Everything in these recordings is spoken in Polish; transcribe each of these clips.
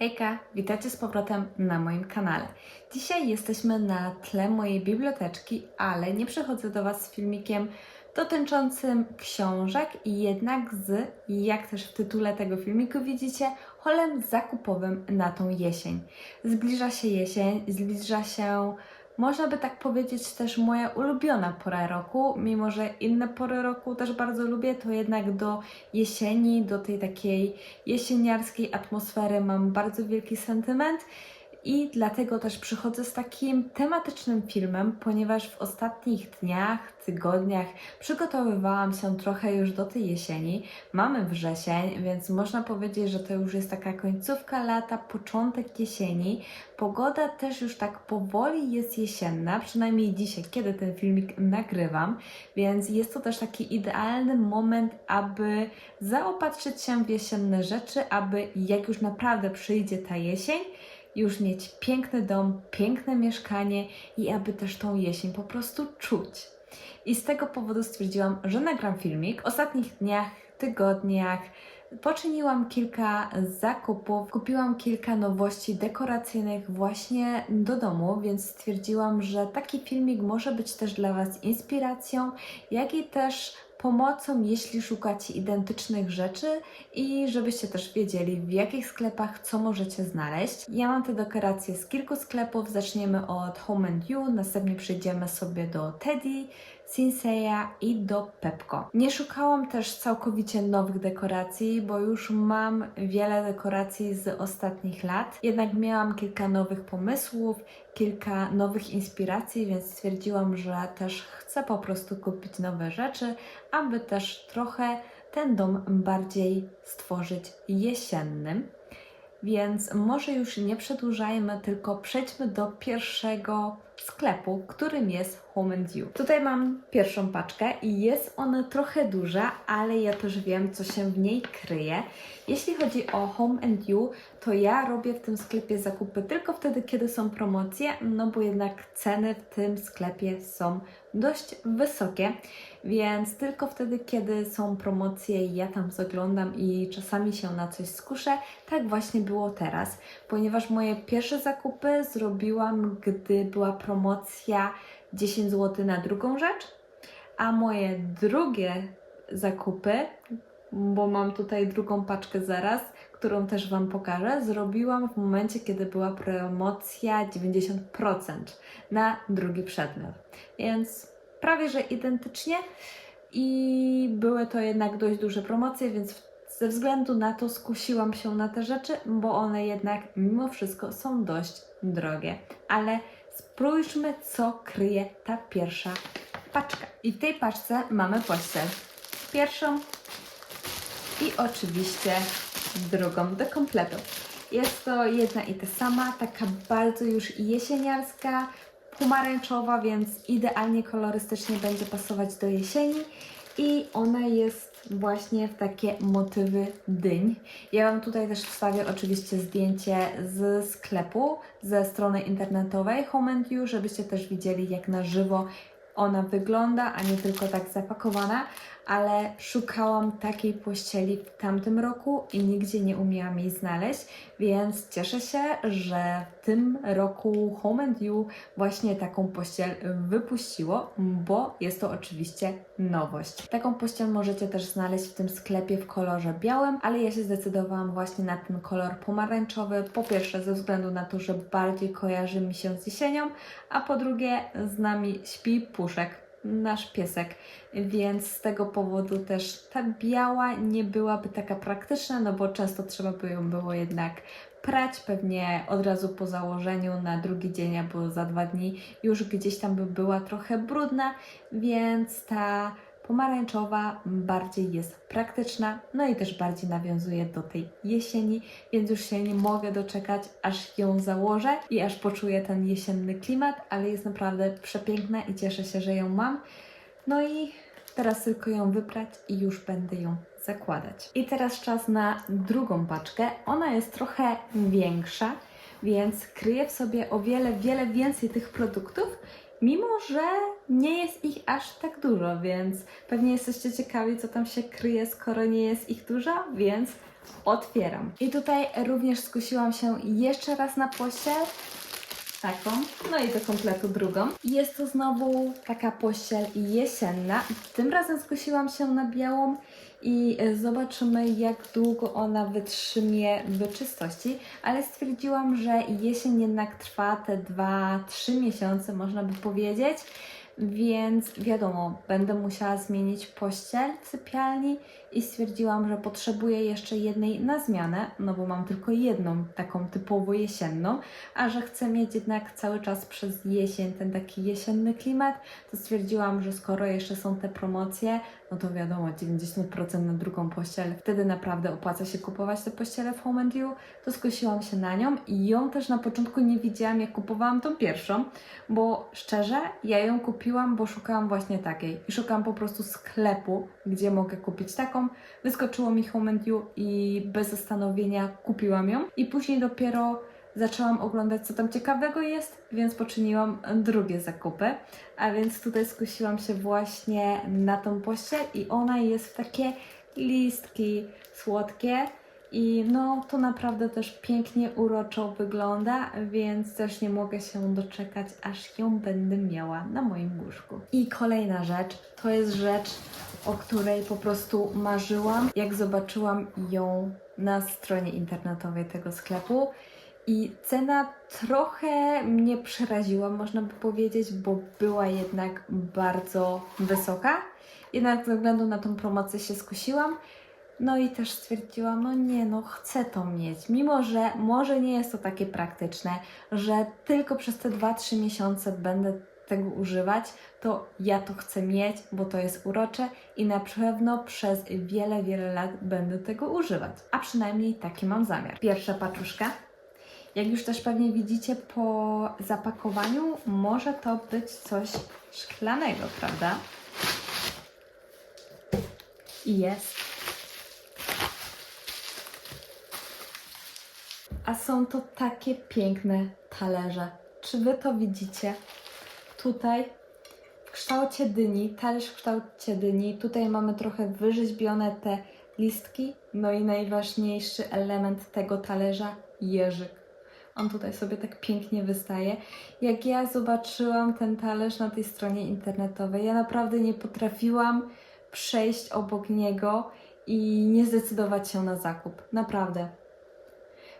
Hejka, witajcie z powrotem na moim kanale. Dzisiaj jesteśmy na tle mojej biblioteczki, ale nie przychodzę do Was z filmikiem dotyczącym książek, jednak z, jak też w tytule tego filmiku widzicie, holem zakupowym na tą jesień. Zbliża się jesień, zbliża się można by tak powiedzieć też moja ulubiona pora roku, mimo że inne pory roku też bardzo lubię, to jednak do jesieni, do tej takiej jesieniarskiej atmosfery mam bardzo wielki sentyment i dlatego też przychodzę z takim tematycznym filmem, ponieważ w ostatnich dniach, tygodniach przygotowywałam się trochę już do tej jesieni. Mamy wrzesień, więc można powiedzieć, że to już jest taka końcówka lata, początek jesieni. Pogoda też już tak powoli jest jesienna, przynajmniej dzisiaj, kiedy ten filmik nagrywam, więc jest to też taki idealny moment, aby zaopatrzyć się w jesienne rzeczy, aby jak już naprawdę przyjdzie ta jesień, już mieć piękny dom, piękne mieszkanie i aby też tą jesień po prostu czuć. I z tego powodu stwierdziłam, że nagram filmik. W ostatnich dniach, tygodniach poczyniłam kilka zakupów, kupiłam kilka nowości dekoracyjnych właśnie do domu, więc stwierdziłam, że taki filmik może być też dla Was inspiracją, jak i też pomocą, jeśli szukacie identycznych rzeczy i żebyście też wiedzieli, w jakich sklepach co możecie znaleźć. Ja mam te dekoracje z kilku sklepów. Zaczniemy od Home and You, następnie przejdziemy sobie do Teddy, Sinseya i do Pepco. Nie szukałam też całkowicie nowych dekoracji, bo już mam wiele dekoracji z ostatnich lat. Jednak miałam kilka nowych pomysłów, kilka nowych inspiracji, więc stwierdziłam, że też chcę po prostu kupić nowe rzeczy, aby też trochę ten dom bardziej stworzyć jesiennym. Więc może już nie przedłużajmy, tylko przejdźmy do pierwszego sklepu, którym jest Home and You. Tutaj mam pierwszą paczkę i jest ona trochę duża, ale ja też wiem, co się w niej kryje. Jeśli chodzi o Home and You, to ja robię w tym sklepie zakupy tylko wtedy, kiedy są promocje, no bo jednak ceny w tym sklepie są dość wysokie, więc tylko wtedy, kiedy są promocje, ja tam zaglądam i czasami się na coś skuszę. Tak właśnie było teraz, ponieważ moje pierwsze zakupy zrobiłam, gdy była promocja 10 zł na drugą rzecz, a moje drugie zakupy, bo mam tutaj drugą paczkę zaraz, którą też Wam pokażę, zrobiłam w momencie, kiedy była promocja 90% na drugi przedmiot. Więc prawie że identycznie i były to jednak dość duże promocje, więc ze względu na to skusiłam się na te rzeczy, bo one jednak mimo wszystko są dość drogie. Ale spójrzmy, co kryje ta pierwsza paczka. I w tej paczce mamy pościel. Pierwszą i oczywiście drugą do kompletu. Jest to jedna i ta sama, taka bardzo już jesieniarska, pomarańczowa, więc idealnie kolorystycznie będzie pasować do jesieni. I ona jest właśnie w takie motywy dyń. Ja Wam tutaj też wstawię oczywiście zdjęcie z sklepu, ze strony internetowej Home and You, żebyście też widzieli jak na żywo ona wygląda, a nie tylko tak zapakowana, ale szukałam takiej pościeli w tamtym roku i nigdzie nie umiałam jej znaleźć, więc cieszę się, że w tym roku Home and You właśnie taką pościel wypuściło, bo jest to oczywiście nowość. Taką pościel możecie też znaleźć w tym sklepie w kolorze białym, ale ja się zdecydowałam właśnie na ten kolor pomarańczowy. Po pierwsze ze względu na to, że bardziej kojarzy mi się z jesienią, a po drugie z nami śpi puszek nasz piesek, więc z tego powodu też ta biała nie byłaby taka praktyczna, no bo często trzeba by ją było jednak prać pewnie od razu po założeniu na drugi dzień albo za dwa dni już gdzieś tam by była trochę brudna, więc ta pomarańczowa bardziej jest praktyczna, no i też bardziej nawiązuje do tej jesieni, więc już się nie mogę doczekać, aż ją założę i aż poczuję ten jesienny klimat, ale jest naprawdę przepiękna i cieszę się, że ją mam. No i teraz tylko ją wyprać i już będę ją zakładać. I teraz czas na drugą paczkę. Ona jest trochę większa, więc kryje w sobie o wiele, wiele więcej tych produktów, mimo że nie jest ich aż tak dużo, więc pewnie jesteście ciekawi, co tam się kryje, skoro nie jest ich dużo, więc otwieram. I tutaj również skusiłam się jeszcze raz na pościel. Taką, no i do kompletu drugą. Jest to znowu taka pościel jesienna. Tym razem skusiłam się na białą i e, zobaczymy jak długo ona wytrzymie w czystości, ale stwierdziłam, że jesień jednak trwa te 2-3 miesiące, można by powiedzieć. Więc wiadomo, będę musiała zmienić pościel w sypialni i stwierdziłam, że potrzebuję jeszcze jednej na zmianę, no bo mam tylko jedną taką typowo jesienną, a że chcę mieć jednak cały czas przez jesień ten taki jesienny klimat, to stwierdziłam, że skoro jeszcze są te promocje, no to wiadomo, 90% na drugą pościel, wtedy naprawdę opłaca się kupować te pościele w Home and You, to skusiłam się na nią i ją też na początku nie widziałam, jak kupowałam tą pierwszą, bo szczerze, ja ją kupiłam, bo szukałam właśnie takiej i szukałam po prostu sklepu, gdzie mogę kupić taką. Wyskoczyło mi Home and You i bez zastanowienia kupiłam ją i później dopiero zaczęłam oglądać, co tam ciekawego jest, więc poczyniłam drugie zakupy. A więc tutaj skusiłam się właśnie na tą pościel i ona jest w takie listki słodkie. I no, to naprawdę też pięknie, uroczo wygląda, więc też nie mogę się doczekać, aż ją będę miała na moim łóżku. I kolejna rzecz, to jest rzecz, o której po prostu marzyłam, jak zobaczyłam ją na stronie internetowej tego sklepu. I cena trochę mnie przeraziła, można by powiedzieć, bo była jednak bardzo wysoka. Jednak ze względu na tą promocję się skusiłam. No i też stwierdziłam, no nie, no chcę to mieć. Mimo, że może nie jest to takie praktyczne, że tylko przez te 2-3 miesiące będę tego używać, to ja to chcę mieć, bo to jest urocze i na pewno przez wiele, wiele lat będę tego używać. A przynajmniej taki mam zamiar. Pierwsza paczuszka. Jak już też pewnie widzicie po zapakowaniu, może to być coś szklanego, prawda? I jest. A są to takie piękne talerze. Czy Wy to widzicie? Tutaj w kształcie dyni, talerz w kształcie dyni. Tutaj mamy trochę wyrzeźbione te listki. No i najważniejszy element tego talerza jeżyk. On tutaj sobie tak pięknie wystaje. Jak ja zobaczyłam ten talerz na tej stronie internetowej, ja naprawdę nie potrafiłam przejść obok niego i nie zdecydować się na zakup. Naprawdę.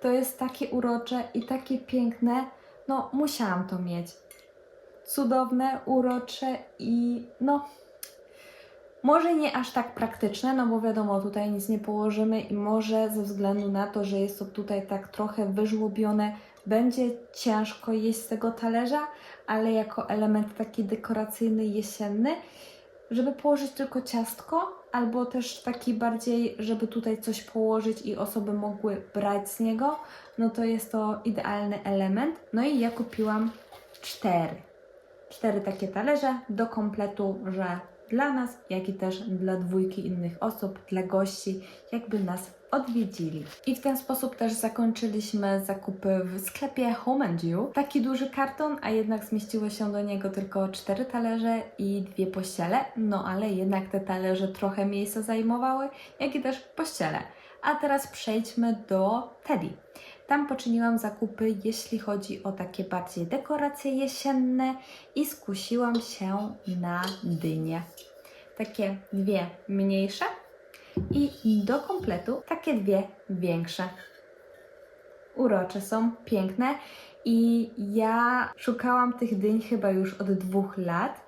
To jest takie urocze i takie piękne. No, musiałam to mieć. Cudowne, urocze i no. Może nie aż tak praktyczne, no bo wiadomo, tutaj nic nie położymy i może ze względu na to, że jest to tutaj tak trochę wyżłobione, będzie ciężko jeść z tego talerza, ale jako element taki dekoracyjny, jesienny, żeby położyć tylko ciastko, albo też taki bardziej, żeby tutaj coś położyć i osoby mogły brać z niego, no to jest to idealny element. No i ja kupiłam cztery. Cztery takie talerze do kompletu, że dla nas, jak i też dla dwójki innych osób, dla gości, jakby nas odwiedzili. I w ten sposób też zakończyliśmy zakupy w sklepie Home and You. Taki duży karton, a jednak zmieściły się do niego tylko cztery talerze i dwie pościele, no ale jednak te talerze trochę miejsca zajmowały, jak i też pościele. A teraz przejdźmy do Teddy. Tam poczyniłam zakupy, jeśli chodzi o takie bardziej dekoracje jesienne i skusiłam się na dynie. Takie dwie mniejsze i do kompletu takie dwie większe. Urocze są, piękne i ja szukałam tych dyń chyba już od dwóch lat,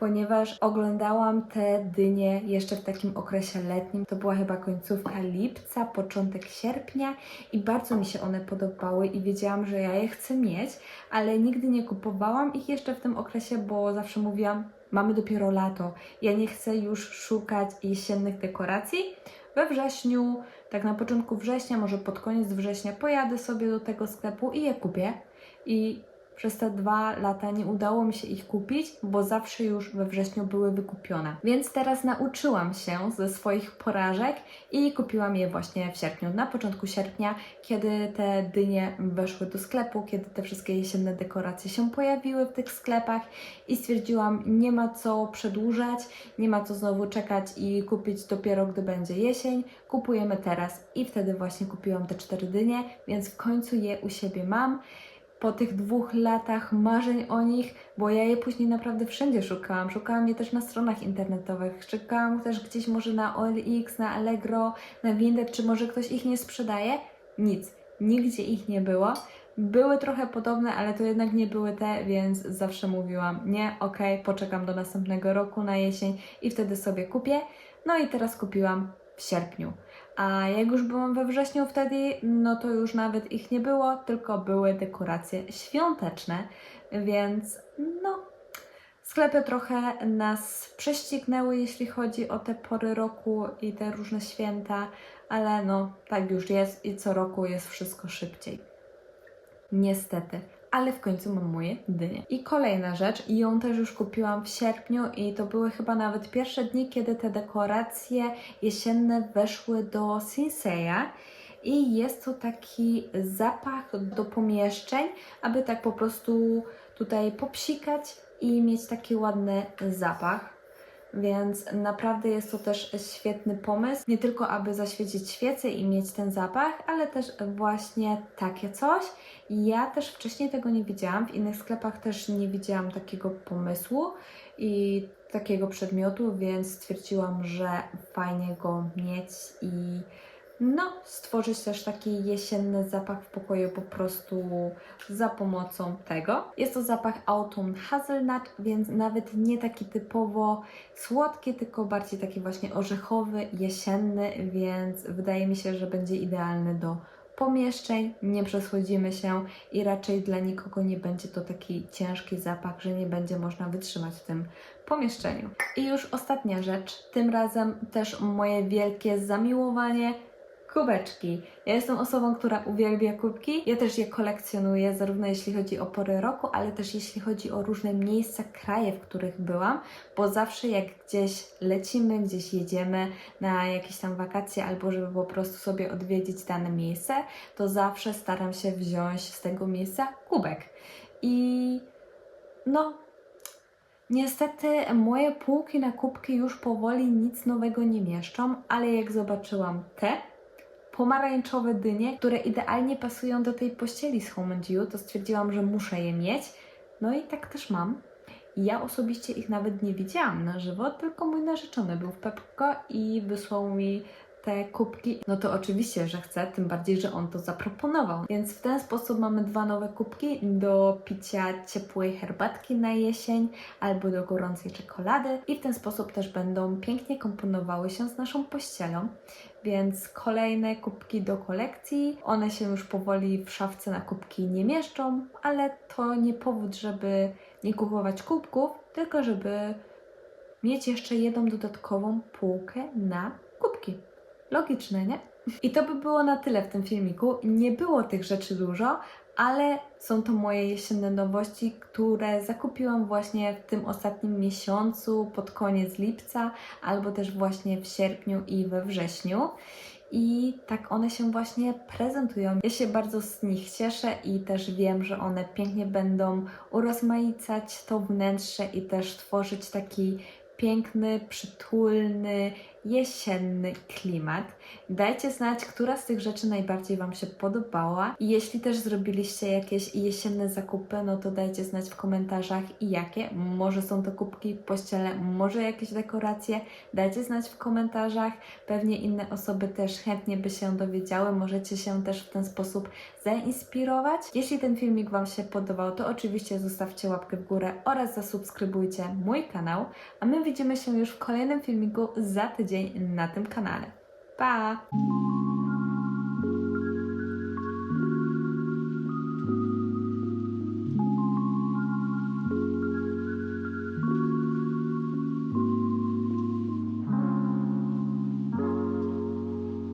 ponieważ oglądałam te dynie jeszcze w takim okresie letnim. To była chyba końcówka lipca, początek sierpnia i bardzo mi się one podobały i wiedziałam, że ja je chcę mieć, ale nigdy nie kupowałam ich jeszcze w tym okresie, bo zawsze mówiłam, mamy dopiero lato. Ja nie chcę już szukać jesiennych dekoracji. We wrześniu, tak na początku września, może pod koniec września, pojadę sobie do tego sklepu i je kupię. I przez te dwa lata nie udało mi się ich kupić, bo zawsze już we wrześniu były wykupione. Więc teraz nauczyłam się ze swoich porażek i kupiłam je właśnie w sierpniu, na początku sierpnia, kiedy te dynie weszły do sklepu, kiedy te wszystkie jesienne dekoracje się pojawiły w tych sklepach i stwierdziłam, nie ma co przedłużać, nie ma co znowu czekać i kupić dopiero gdy będzie jesień. Kupujemy teraz i wtedy właśnie kupiłam te cztery dynie, więc w końcu je u siebie mam. Po tych dwóch latach marzeń o nich, bo ja je później naprawdę wszędzie szukałam. Szukałam je też na stronach internetowych, szukałam też gdzieś może na OLX, na Allegro, na Vinted, czy może ktoś ich nie sprzedaje. Nic, nigdzie ich nie było. Były trochę podobne, ale to jednak nie były te, więc zawsze mówiłam, nie, okej, poczekam do następnego roku na jesień i wtedy sobie kupię. No i teraz kupiłam w sierpniu. A jak już byłam we wrześniu wtedy, no to już nawet ich nie było, tylko były dekoracje świąteczne, więc no, sklepy trochę nas prześcignęły, jeśli chodzi o te pory roku i te różne święta, ale no, tak już jest i co roku jest wszystko szybciej. Niestety. Ale w końcu mam moje dynie. I kolejna rzecz, i ją też już kupiłam w sierpniu, i to były chyba nawet pierwsze dni, kiedy te dekoracje jesienne weszły do Sinseya. I jest to taki zapach do pomieszczeń, aby tak po prostu tutaj popsikać i mieć taki ładny zapach. Więc naprawdę jest to też świetny pomysł, nie tylko aby zaświecić świecę i mieć ten zapach, ale też właśnie takie coś. Ja też wcześniej tego nie widziałam, w innych sklepach też nie widziałam takiego pomysłu i takiego przedmiotu, więc stwierdziłam, że fajnie go mieć i no, stworzyć też taki jesienny zapach w pokoju po prostu za pomocą tego. Jest to zapach Autumn Hazelnut, więc nawet nie taki typowo słodki, tylko bardziej taki właśnie orzechowy, jesienny, więc wydaje mi się, że będzie idealny do pomieszczeń, nie przesłodzimy się i raczej dla nikogo nie będzie to taki ciężki zapach, że nie będzie można wytrzymać w tym pomieszczeniu. I już ostatnia rzecz, tym razem też moje wielkie zamiłowanie kubeczki. Ja jestem osobą, która uwielbia kubki. Ja też je kolekcjonuję, zarówno jeśli chodzi o pory roku, ale też jeśli chodzi o różne miejsca, kraje, w których byłam, bo zawsze jak gdzieś lecimy, gdzieś jedziemy na jakieś tam wakacje, albo żeby po prostu sobie odwiedzić dane miejsce, to zawsze staram się wziąć z tego miejsca kubek. I no, Niestety moje półki na kubki już powoli nic nowego nie mieszczą, ale jak zobaczyłam te pomarańczowe dynie, które idealnie pasują do tej pościeli z Home and You, to stwierdziłam, że muszę je mieć. No i tak też mam. Ja osobiście ich nawet nie widziałam na żywo, tylko mój narzeczony był w Pepko i wysłał mi te kubki, no to oczywiście, że chcę, tym bardziej, że on to zaproponował. Więc w ten sposób mamy dwa nowe kubki do picia ciepłej herbatki na jesień albo do gorącej czekolady i w ten sposób też będą pięknie komponowały się z naszą pościelą. Więc kolejne kubki do kolekcji. One się już powoli w szafce na kubki nie mieszczą, ale to nie powód, żeby nie kupować kubków, tylko żeby mieć jeszcze jedną dodatkową półkę na kubki. Logiczne, nie? I to by było na tyle w tym filmiku. Nie było tych rzeczy dużo, ale są to moje jesienne nowości, które zakupiłam właśnie w tym ostatnim miesiącu, pod koniec lipca, albo też właśnie w sierpniu i we wrześniu. I tak one się właśnie prezentują. Ja się bardzo z nich cieszę i też wiem, że one pięknie będą urozmaicać to wnętrze i też tworzyć taki piękny, przytulny, jesienny klimat. Dajcie znać, która z tych rzeczy najbardziej Wam się podobała. I jeśli też zrobiliście jakieś jesienne zakupy, no to dajcie znać w komentarzach i jakie. Może są to kubki, pościele, może jakieś dekoracje. Dajcie znać w komentarzach. Pewnie inne osoby też chętnie by się dowiedziały. Możecie się też w ten sposób zainspirować. Jeśli ten filmik Wam się podobał, to oczywiście zostawcie łapkę w górę oraz zasubskrybujcie mój kanał. A my widzimy się już w kolejnym filmiku za tydzień na tym kanale. Pa!